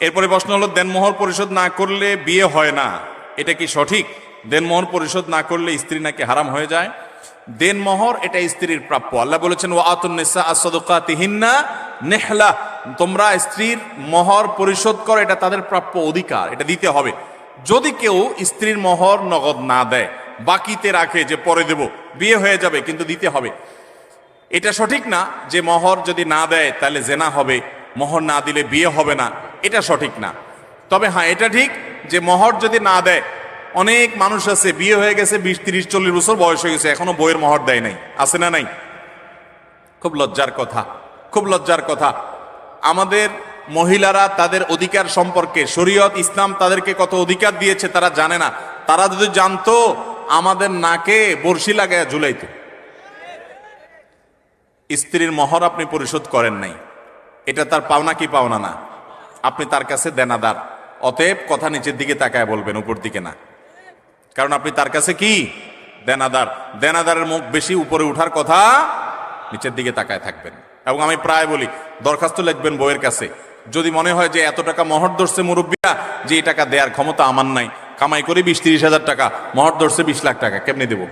এরপরে প্রশ্ন হলো, দেনমোহর পরিশোধ না করলে বিয়ে হয় না, এটা কি সঠিক? দেনমোহর পরিশোধ না করলে স্ত্রী নাকি হারাম হয়ে যায়? দেনমোহর, এটা স্ত্রীর প্রাপ্য। আল্লাহ বলেছেন ও আতুন্নেসা আসদকাতিহিন্না নেহলা। তোমরা স্ত্রীর মহর পরিশোধ করো, এটা তাদের প্রাপ্য অধিকার, এটা দিতে হবে। যদি কেউ স্ত্রীর মহর নগদ না দেয়, বাকিতে রাখে যে পরে দেব, বিয়ে হয়ে যাবে, কিন্তু দিতে হবে। এটা সঠিক না, যে মহর যদি না দেয়, তাহলে জেনা হবে। মহর না দিলে বিয়ে হবে না। এটা সঠিক না। তবে হ্যাঁ এটা ঠিক যে মহর যদি না দেয়, অনেক মানুষ আছে, বিয়ে হয়ে গেছে, বিশ, তিরিশ, চল্লিশ বছর বয়স হয়ে গেছে, এখনও বইয়ের মহর দেয় নাই। আছে না নাই? খুব লজ্জার কথা, খুব লজ্জার কথা। আমাদের মহিলারা তাদের অধিকার সম্পর্কে, শরীয়ত, ইসলাম তাদেরকে কত অধিকার দিয়েছে তারা জানে না। তারা যদি জানতো, আমাদের নাকে বর্ষি লাগায় ঝুলাইতো। স্ত্রীর মহর আপনি পরিশোধ করেন নাই। এটা তার পাওনা কি পাওনা না। আপনি তার কাছে দেনাদার। অতএব কথা নিচের দিকে তাকায় বলবেন, উপর দিকে না। কারণ আপনি তার কাছে কি? দেনাদার। দেনাদারের মুখ বেশি উপরে উঠার কথা নিচের দিকে তাকায় থাকবেন। এবং আমি প্রায় বলি, দরখাস্ত লিখবেন বইয়ের কাছে। যদি মনে হয় যে এত টাকা মহর ধরছে মুরব্বীরা, যে এই টাকা দেওয়ার ক্ষমতা আমার নাই, কামাই করে বিশ তিরিশ হাজার টাকা, মহর ধরছে বিশ লাখ টাকা, কেমনি দেবো?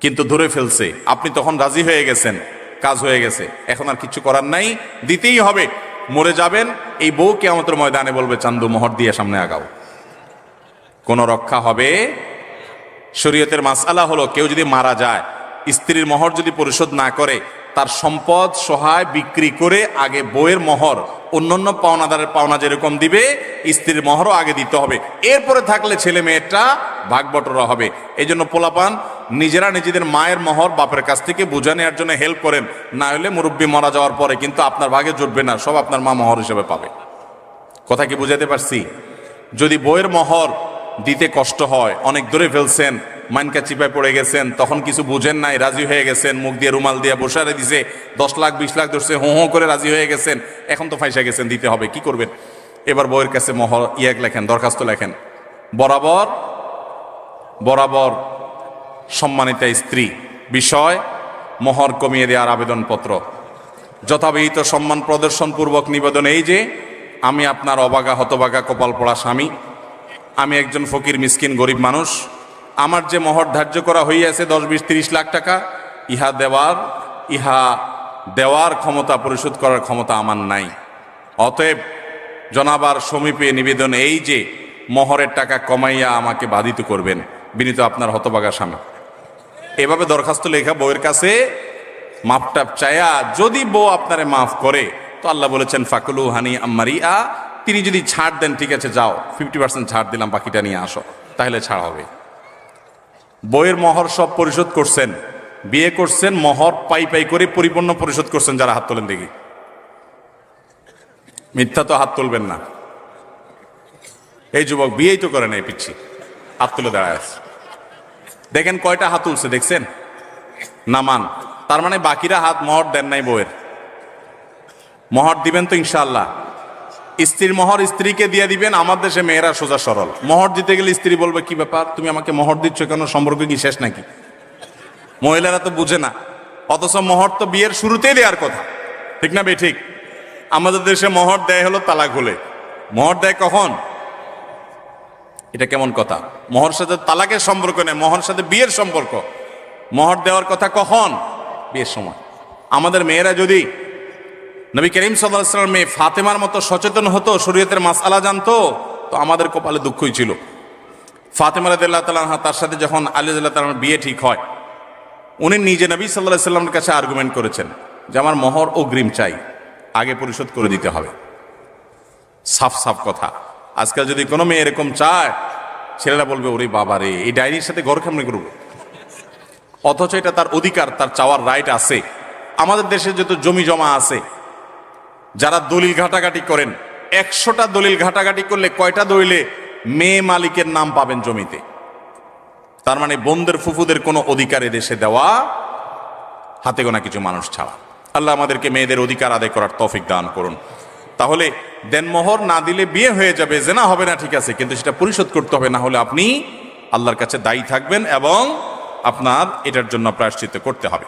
কিন্তু ধরে ফেলছে, আপনি তখন রাজি হয়ে গেছেন, কাজ হয়ে গেছে, এখন আর কিছু করার নাই, দিতেই হবে। মরে যাবেন, এই বউকে আমাদের ময়দানে বলবে, চান্দু মোহর দিয়ে সামনে আগাও। কোন রক্ষা হবে? শরীয়তের মাসালা হলো, কেউ যদি মারা যায়, স্ত্রীর মোহর যদি পরিশোধ না করে তার সম্পদ, সহায় বিক্রি করে আগে বইয়ের মোহর, অন্যান্য পাওনাদারের পাওনা যেরকম দিবে, স্ত্রীর মোহরও আগে দিতে হবে। এরপরে থাকলে ছেলে মেয়েটা ভাগ বটরা হবে। এই জন্য পোলাপান, নিজেরা নিজেদের মায়ের মোহর বাপের কাছ থেকে বুঝে নেওয়ার জন্য হেল্প করেন। না হলে মুরব্বী মারা যাওয়ার পরে কিন্তু আপনার ভাগে জুটবে না, সব আপনার মা মোহর হিসেবে পাবে। কথা কি বুঝাতে পারছি? যদি বইয়ের মোহর দিতে কষ্ট হয়, অনেক দূরে ফেলছেন মানকা চিপায় পড়ে গেছেন, তখন কিছু বুঝেন নাই, রাজি হয়ে গেছেন, মুখ দিয়ে রুমাল দিয়ে বসারে দিছে, দশ লাখ, বিশ লাখ ধরছে, হো হো করে রাজি হয়ে গেছেন, এখন তো ফাইসা গেছেন, দিতে হবে, কি করবেন? এবার বইয়ের কাছে মহর ইয়াক লেখেন, দরখাস্ত লেখেন, বরাবর বরাবর সম্মানিতা স্ত্রী, বিষয়, মোহর কমিয়ে দেওয়ার আবেদনপত্র, যথাবিহিত সম্মান প্রদর্শনপূর্বক নিবেদন এই যে, আমি আপনার অবাগা, হতবাগা, কপাল পড়া স্বামী, আমি একজন ফকির, মিসকিন, গরিব মানুষ আমার যে মহর ধার্য করা হইয়াছে দশ, বিশ, তিরিশ লাখ টাকা, ইহা দেওয়ার ইহা দেওয়ার ক্ষমতা পরিশোধ করার ক্ষমতা আমার নাই। অতএব জনাবার সমীপে নিবেদন এই যে মহরের টাকা কমাইয়া আমাকে বাধিত করবেন, বিনীত আপনার হতবাগা স্বামী। এভাবে দরখাস্ত লেখা বউয়ের কাছে মাপটাপ চায়া যদি বউ আপনারে মাফ করে, তো আল্লাহ বলেছেন, ফাকুলু হানি আম্মারিয়া তিনি যদি ছাড় দেন, ঠিক আছে, যাও ফিফটি পার্সেন্ট ছাড় দিলাম, বাকিটা নিয়ে আসো, তাহলে ছাড় হবে। বইয়ের মহর সব পরিশোধ করছেন। বিয়ে করছেন, মহর পাই পাই করে পরিপূর্ণ পরিশোধ করছেন যারা হাত তোলেন দেখি। মিথ্যা তো হাত তুলবেন না। এই যুবক বিয়েই তো করে নাই, পিচ্ছি। হাত তুলে দাঁড়ায় আছে। দেখেন কয়টা হাত তুলছে, দেখছেন? নামান। তার মানে বাকিরা হাত মহর দেন নাই বইয়ের। মহর দিবেন তো ইনশাল্লাহ স্ত্রীর মহর স্ত্রীকে দিয়ে দিবেন, আমার দেশে মেয়েরা সোজা সরল। মহর দিতে গেলে স্ত্রী বলবে, কি ব্যাপার? তুমি আমাকে মহর দিচ্ছ কেন? সম্পর্ক কি শেষ নাকি? মহিলারা তো বুঝে না। অথচ মহর তো বিয়ের শুরুতেই দেওয়ার কথা। ঠিক না বে ঠিক। আমাদের দেশে মহর দেয় হলো তালাক হলে মহর দেয় কখন? এটা কেমন কথা? মহর সাথে তালাকের সম্পর্ক নেই, মহর সাথে বিয়ের সম্পর্ক। মহর দেওয়ার কথা কখন? বিয়ের সময়। আমাদের মেয়েরা যদি নবী করিম সাল্লাম মেয়ে ফাতেমার মতো সচেতন হতো, শরীয়তের মাসালা জানতো, তো আমাদের কপালে দুঃখই ছিল। ফাতেমা রাদিল্লাহ তালাহ তার সাথে যখন আলী তালার বিয়ে ঠিক হয়, উনি নিজে নবী সাল্লাহ সাল্লামের কাছে আর্গুমেন্ট করেছেন যে আমার মহর অগ্রিম চাই, আগে পরিশোধ করে দিতে হবে। সাফ সাফ কথা। আজকাল যদি কোনো মেয়ে এরকম চায়, ছেলেরা বলবে, ওরে বাবা রে, এই ডায়েরির সাথে ঘর কেমনি করব? অথচ এটা তার অধিকার, তার চাওয়ার রাইট আছে। আমাদের দেশে যত জমি জমা আছে যারা দলিল ঘাটাঘাটি করেন, একশোটা দলিল ঘাটাঘাটি করলে কয়টা দলিলে মেয়ে মালিকের নাম পাবেন জমিতে? তার মানে বোনদের ফুফুদের কোনো অধিকার দেশে দেওয়া, হাতে গোনা কিছু মানুষ ছাড়া। আল্লাহ আমাদেরকে মেয়েদের অধিকার আদায় করার তফিক দান করুন। তাহলে দেনমোহর না দিলে বিয়ে হয়ে যাবে যে না হবে না, ঠিক আছে, কিন্তু সেটা পরিশোধ করতে হবে, না হলে আপনি আল্লাহর কাছে দায়ী থাকবেন এবং আপনার এটার জন্য প্রায়শ্চিত্ত করতে হবে।